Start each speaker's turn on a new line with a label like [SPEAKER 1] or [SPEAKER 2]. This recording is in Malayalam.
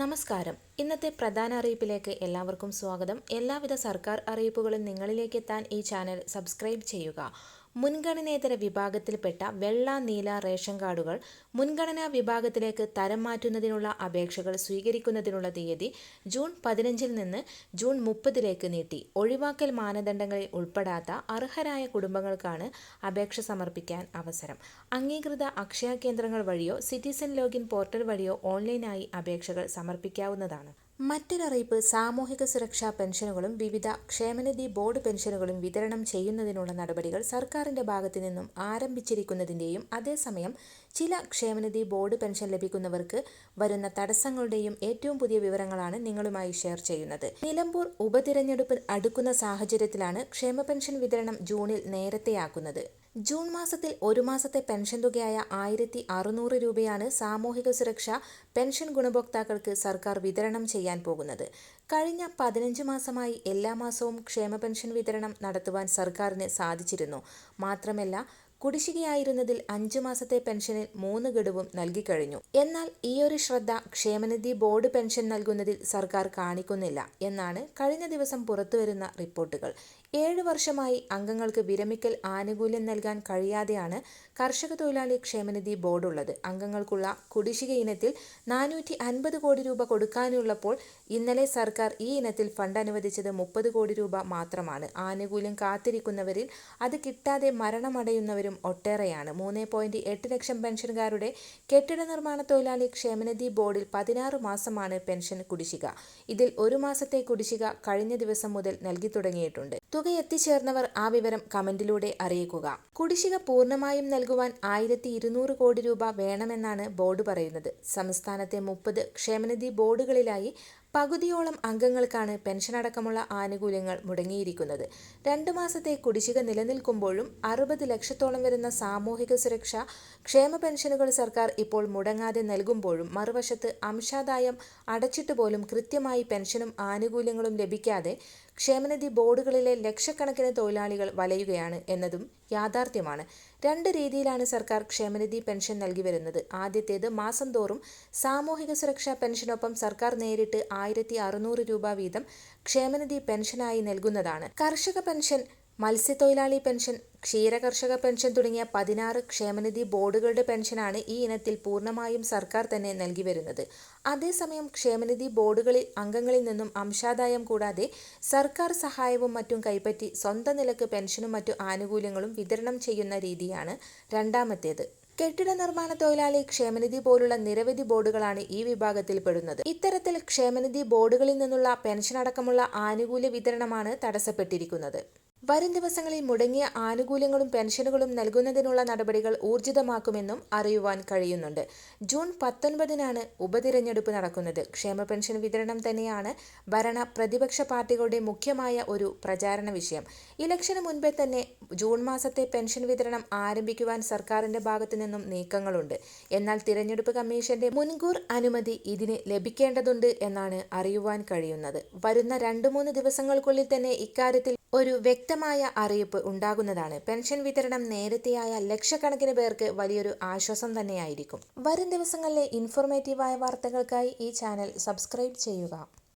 [SPEAKER 1] നമസ്കാരം. ഇന്നത്തെ പ്രധാന അറിയിപ്പിലേക്ക് എല്ലാവർക്കും സ്വാഗതം. എല്ലാവിധ സർക്കാർ അറിയിപ്പുകളും നിങ്ങളിലേക്ക് എത്താൻ ഈ ചാനൽ സബ്സ്ക്രൈബ് ചെയ്യുക. മുൻഗണനേതര വിഭാഗത്തിൽപ്പെട്ട വെള്ള നീല റേഷൻ കാർഡുകൾ മുൻഗണനാ വിഭാഗത്തിലേക്ക് തരം മാറ്റുന്നതിനുള്ള അപേക്ഷകൾ സ്വീകരിക്കുന്നതിനുള്ള തീയതി ജൂൺ പതിനഞ്ചിൽ നിന്ന് ജൂൺ മുപ്പതിലേക്ക് നീട്ടി. ഒഴിവാക്കൽ മാനദണ്ഡങ്ങളിൽ ഉൾപ്പെടാത്ത അർഹരായ കുടുംബങ്ങൾക്കാണ് അപേക്ഷ സമർപ്പിക്കാൻ അവസരം. അംഗീകൃത അക്ഷയ കേന്ദ്രങ്ങൾ വഴിയോ സിറ്റിസൺ ലോഗിൻ പോർട്ടൽ വഴിയോ ഓൺലൈനായി അപേക്ഷകൾ സമർപ്പിക്കാവുന്നതാണ്. മറ്റൊരറിയിപ്പ് സാമൂഹിക സുരക്ഷാ പെൻഷനുകളും വിവിധ ക്ഷേമനിധി ബോർഡ് പെൻഷനുകളും വിതരണം ചെയ്യുന്നതിനുള്ള നടപടികൾ സർക്കാരിന്റെ ഭാഗത്തു നിന്നും ആരംഭിച്ചിരിക്കുന്നതിന്റെയും അതേസമയം ചില ക്ഷേമനിധി ബോർഡ് പെൻഷൻ ലഭിക്കുന്നവർക്ക് വരുന്ന തടസ്സങ്ങളുടെയും ഏറ്റവും പുതിയ വിവരങ്ങളാണ് നിങ്ങളുമായി ഷെയർ ചെയ്യുന്നത്. നിലമ്പൂർ ഉപതിരഞ്ഞെടുപ്പ് അടുക്കുന്ന സാഹചര്യത്തിലാണ് ക്ഷേമ പെൻഷൻ വിതരണം ജൂണിൽ നേരത്തെയാക്കുന്നത്. ജൂൺ മാസത്തിൽ ഒരു മാസത്തെ പെൻഷൻ തുകയായ ആയിരത്തി അറുന്നൂറ് രൂപയാണ് സാമൂഹിക സുരക്ഷ പെൻഷൻ ഗുണഭോക്താക്കൾക്ക് സർക്കാർ വിതരണം ചെയ്യാൻ പോകുന്നത്. കഴിഞ്ഞ പതിനഞ്ച് മാസമായി എല്ലാ മാസവും ക്ഷേമ പെൻഷൻ വിതരണം നടത്തുവാൻ സർക്കാരിന് സാധിച്ചിരുന്നു. മാത്രമല്ല കുടിശ്ശികയായിരുന്നതിൽ അഞ്ചു മാസത്തെ പെൻഷനിൽ മൂന്ന് ഗഡുവും നൽകിക്കഴിഞ്ഞു. എന്നാൽ ഈയൊരു ശ്രദ്ധ ക്ഷേമനിധി ബോർഡ് പെൻഷൻ നൽകുന്നതിൽ സർക്കാർ കാണിക്കുന്നില്ല എന്നാണ് കഴിഞ്ഞ ദിവസം പുറത്തുവരുന്ന റിപ്പോർട്ടുകൾ. ഏഴു വർഷമായി അംഗങ്ങൾക്ക് വിരമിക്കൽ ആനുകൂല്യം നൽകാൻ കഴിയാതെയാണ് കർഷക തൊഴിലാളി ക്ഷേമനിധി ബോർഡുള്ളത്. അംഗങ്ങൾക്കുള്ള കുടിശ്ശിക ഇനത്തിൽ നാനൂറ്റി അൻപത് കോടി രൂപ കൊടുക്കാനുള്ളപ്പോൾ ഇന്നലെ സർക്കാർ ഈ ഇനത്തിൽ ഫണ്ട് അനുവദിച്ചത് മുപ്പത് കോടി രൂപ മാത്രമാണ്. ആനുകൂല്യം കാത്തിരിക്കുന്നവരിൽ അത് കിട്ടാതെ മരണമടയുന്നവരും ഒട്ടേറെയാണ്. മൂന്ന് പോയിന്റ് എട്ട് ലക്ഷം പെൻഷൻകാരുടെ കെട്ടിട നിർമ്മാണ തൊഴിലാളി ക്ഷേമനിധി ബോർഡിൽ പതിനാറ് മാസമാണ് പെൻഷൻ കുടിശ്ശിക. ഇതിൽ ഒരു മാസത്തെ കുടിശ്ശിക കഴിഞ്ഞ ദിവസം മുതൽ നൽകി തുടങ്ങിയിട്ടുണ്ട്. തുക എത്തിച്ചേർന്നവർ ആ വിവരം കമന്റിലൂടെ അറിയിക്കുക. കുടിശ്ശിക പൂർണമായും നൽകുവാൻ ആയിരത്തി ഇരുന്നൂറ് കോടി രൂപ വേണമെന്നാണ് ബോർഡ് പറയുന്നത്. സംസ്ഥാനത്തെ മുപ്പത് ക്ഷേമനിധി ബോർഡുകളിലായി പകുതിയോളം അംഗങ്ങൾക്കാണ് പെൻഷൻ അടക്കമുള്ള ആനുകൂല്യങ്ങൾ മുടങ്ങിയിരിക്കുന്നത്. രണ്ടു മാസത്തെ കുടിശ്ശിക നിലനിൽക്കുമ്പോഴും അറുപത് ലക്ഷത്തോളം വരുന്ന സാമൂഹിക സുരക്ഷ ക്ഷേമ പെൻഷനുകൾ സർക്കാർ ഇപ്പോൾ മുടങ്ങാതെ നൽകുമ്പോഴും മറുവശത്ത് അംശാദായം അടച്ചിട്ട് പോലും കൃത്യമായി പെൻഷനും ആനുകൂല്യങ്ങളും ലഭിക്കാതെ ക്ഷേമനിധി ബോർഡുകളിലെ ലക്ഷക്കണക്കിന് തൊഴിലാളികൾ വലയുകയാണ് എന്നതും യാഥാർത്ഥ്യമാണ്. രണ്ട് രീതിയിലാണ് സർക്കാർ ക്ഷേമനിധി പെൻഷൻ നൽകി വരുന്നത്. ആദ്യത്തേത് മാസം തോറും സാമൂഹിക സുരക്ഷാ പെൻഷനൊപ്പം സർക്കാർ നേരിട്ട് ആയിരത്തി രൂപ വീതം ക്ഷേമനിധി പെൻഷനായി നൽകുന്നതാണ്. കർഷക പെൻഷൻ മത്സ്യത്തൊഴിലാളി പെൻഷൻ ക്ഷീരകർഷക പെൻഷൻ തുടങ്ങിയ പതിനാറ് ക്ഷേമനിധി ബോർഡുകളുടെ പെൻഷനാണ് ഈ ഇനത്തിൽ പൂർണമായും സർക്കാർ തന്നെ നൽകി വരുന്നത്. അതേസമയം ക്ഷേമനിധി ബോർഡുകളിൽ അംഗങ്ങളിൽ നിന്നും അംശാദായം കൂടാതെ സർക്കാർ സഹായവും മറ്റും കൈപ്പറ്റി സ്വന്തം നിലയ്ക്ക് പെൻഷനും മറ്റു ആനുകൂല്യങ്ങളും വിതരണം ചെയ്യുന്ന രീതിയാണ് രണ്ടാമത്തേത്. കെട്ടിട നിർമ്മാണ തൊഴിലാളി ക്ഷേമനിധി പോലുള്ള നിരവധി ബോർഡുകളാണ് ഈ വിഭാഗത്തിൽ പെടുന്നത്. ഇത്തരത്തിൽ ക്ഷേമനിധി ബോർഡുകളിൽ നിന്നുള്ള പെൻഷൻ അടക്കമുള്ള ആനുകൂല്യ വിതരണമാണ് തടസ്സപ്പെട്ടിരിക്കുന്നത്. വരും ദിവസങ്ങളിൽ മുടങ്ങിയ ആനുകൂല്യങ്ങളും പെൻഷനുകളും നൽകുന്നതിനുള്ള നടപടികൾ ഊർജിതമാക്കുമെന്നും അറിയുവാൻ കഴിയുന്നുണ്ട്. ജൂൺ പത്തൊൻപതിനാണ് ഉപതിരഞ്ഞെടുപ്പ് നടക്കുന്നത്. ക്ഷേമ പെൻഷൻ വിതരണം തന്നെയാണ് ഭരണ പ്രതിപക്ഷ പാർട്ടികളുടെ മുഖ്യമായ ഒരു പ്രചാരണ വിഷയം. ഇലക്ഷന് മുൻപേ തന്നെ ജൂൺ മാസത്തെ പെൻഷൻ വിതരണം ആരംഭിക്കുവാൻ സർക്കാരിന്റെ ഭാഗത്തു നിന്നും നീക്കങ്ങളുണ്ട്. എന്നാൽ തിരഞ്ഞെടുപ്പ് കമ്മീഷന്റെ മുൻകൂർ അനുമതി ഇതിന് ലഭിക്കേണ്ടതുണ്ട് എന്നാണ് അറിയുവാൻ കഴിയുന്നത്. വരുന്ന രണ്ടു മൂന്ന് ദിവസങ്ങൾക്കുള്ളിൽ തന്നെ ഇക്കാര്യത്തിൽ ഒരു വ്യക്തമായ അറിയിപ്പ് ഉണ്ടാകുന്നതാണ്. പെൻഷൻ വിതരണം നേരത്തെയായ ലക്ഷക്കണക്കിന് പേർക്ക് വലിയൊരു ആശ്വാസം തന്നെയായിരിക്കും. വരും ദിവസങ്ങളിലെ ഇൻഫോർമേറ്റീവായ വാർത്തകൾക്കായി ഈ ചാനൽ സബ്സ്ക്രൈബ് ചെയ്യുക.